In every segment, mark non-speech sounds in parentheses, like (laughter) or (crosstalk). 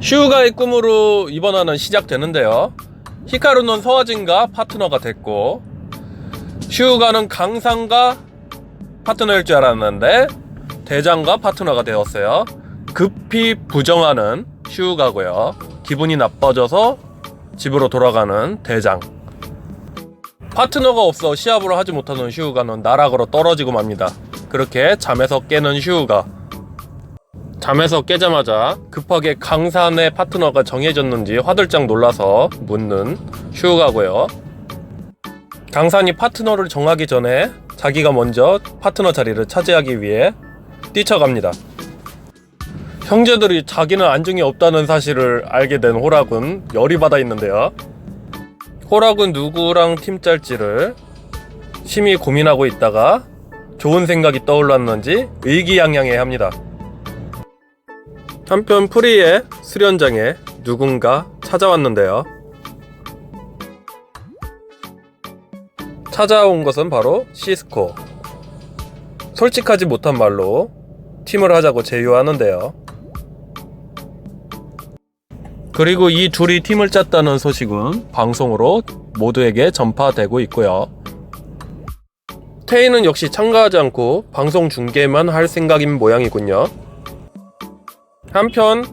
슈가의 꿈으로 이번 화는 시작되는데요. 히카루는 서화진과 파트너가 됐고, 슈가는 강상과 파트너일 줄 알았는데, 대장과 파트너가 되었어요. 급히 부정하는 슈가고요. 기분이 나빠져서 집으로 돌아가는 대장. 파트너가 없어 시합을 하지 못하는 슈가는 나락으로 떨어지고 맙니다. 그렇게 잠에서 깨는 슈가. 잠에서 깨자마자 급하게 강산의 파트너가 정해졌는지 화들짝 놀라서 묻는 슈가고요. 강산이 파트너를 정하기 전에 자기가 먼저 파트너 자리를 차지하기 위해 뛰쳐갑니다. 형제들이 자기는 안중이 없다는 사실을 알게 된 호락은 열이 받아 있는데요. 호락은 누구랑 팀 짤지를 심히 고민하고 있다가 좋은 생각이 떠올랐는지 의기양양해 합니다. 한편 프리의 수련장에 누군가 찾아왔는데요. 찾아온 것은 바로 시스코. 솔직하지 못한 말로 팀을 하자고 제휴하는데요. 그리고 이 둘이 팀을 짰다는 소식은 방송으로 모두에게 전파되고 있고요. 테이는 역시 참가하지 않고 방송 중계만 할 생각인 모양이군요. 한편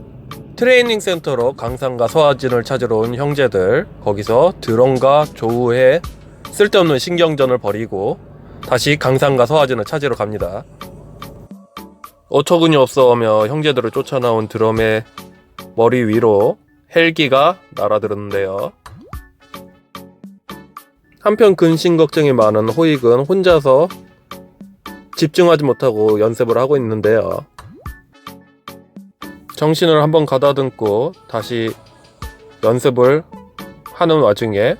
트레이닝 센터로 강산과 서하진을 찾으러 온 형제들 거기서 드럼과 조우해 쓸데없는 신경전을 벌이고 다시 강산과 서하진을 찾으러 갑니다. 어처구니 없어하며 형제들을 쫓아나온 드럼의 머리 위로 헬기가 날아들었는데요. 한편 근심 걱정이 많은 호익은 혼자서 집중하지 못하고 연습을 하고 있는데요. 정신을 한번 가다듬고 다시 연습을 하는 와중에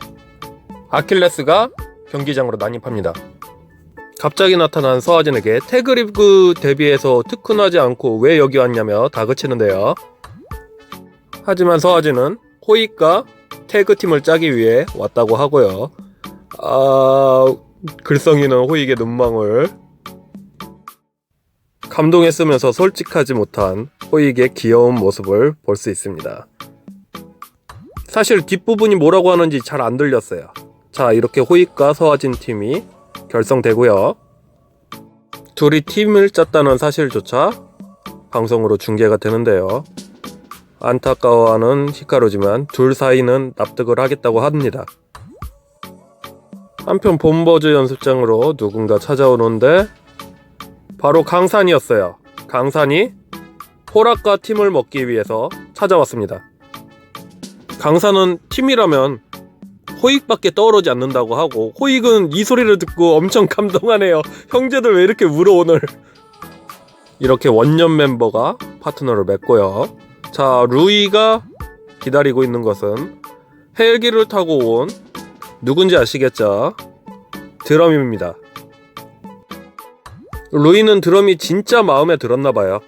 아킬레스가 경기장으로 난입합니다. 갑자기 나타난 서하진에게 태그리그 데뷔해서 특훈하지 않고 왜 여기 왔냐며 다그치는데요. 하지만 서하진은 호익과 태그팀을 짜기 위해 왔다고 하고요. 아, 글썽이는 호익의 눈망울. 감동했으면서 솔직하지 못한 호익의 귀여운 모습을 볼 수 있습니다. 사실 뒷부분이 뭐라고 하는지 잘 안 들렸어요. 자, 이렇게 호익과 서하진 팀이 결성되고요. 둘이 팀을 짰다는 사실조차 방송으로 중계가 되는데요. 안타까워하는 히카루지만 둘 사이는 납득을 하겠다고 합니다. 한편 본버즈 연습장으로 누군가 찾아오는데 바로 강산이었어요. 강산이 호락과 팀을 먹기 위해서 찾아왔습니다. 강산은 팀이라면 호익밖에 떠오르지 않는다고 하고 호익은 이 소리를 듣고 엄청 감동하네요. 형제들 왜 이렇게 울어 오늘? 이렇게 원년 멤버가 파트너를 맺고요. 자, 루이가 기다리고 있는 것은 헬기를 타고 온 누군지 아시겠죠? 드럼입니다. 루이는 드럼이 진짜 마음에 들었나 봐요.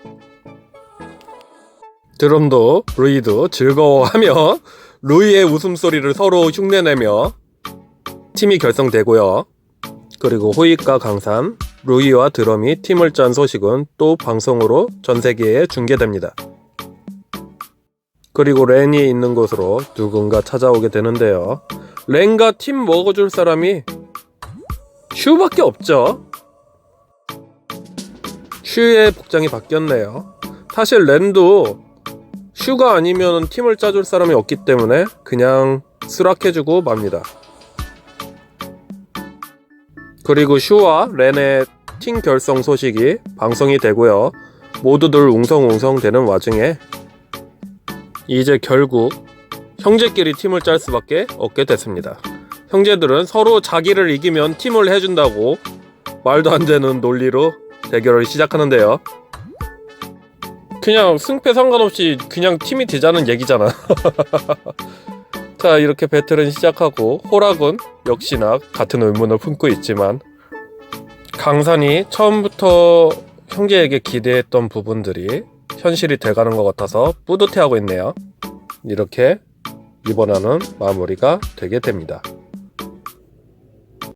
드럼도 루이도 즐거워하며 루이의 웃음소리를 서로 흉내내며 팀이 결성되고요. 그리고 호익과 강산, 루이와 드럼이 팀을 짠 소식은 또 방송으로 전 세계에 중계됩니다. 그리고 렌이 있는 곳으로 누군가 찾아오게 되는데요. 렌과 팀 먹어줄 사람이 슈밖에 없죠. 슈의 복장이 바뀌었네요. 사실 렌도 슈가 아니면 팀을 짜줄 사람이 없기 때문에 그냥 수락해주고 맙니다. 그리고 슈와 렌의 팀 결성 소식이 방송이 되고요. 모두들 웅성웅성 되는 와중에 이제 결국 형제끼리 팀을 짤 수밖에 없게 됐습니다. 형제들은 서로 자기를 이기면 팀을 해준다고 말도 안 되는 논리로 대결을 시작하는데요. 그냥 승패 상관없이 그냥 팀이 되자는 얘기잖아. (laughs) 자, 이렇게 배틀은 시작하고 호락은 역시나 같은 의문을 품고 있지만 강산이 처음부터 형제에게 기대했던 부분들이 현실이 돼가는 것 같아서 뿌듯해하고 있네요. 이렇게 이번 화는 마무리가 되게 됩니다.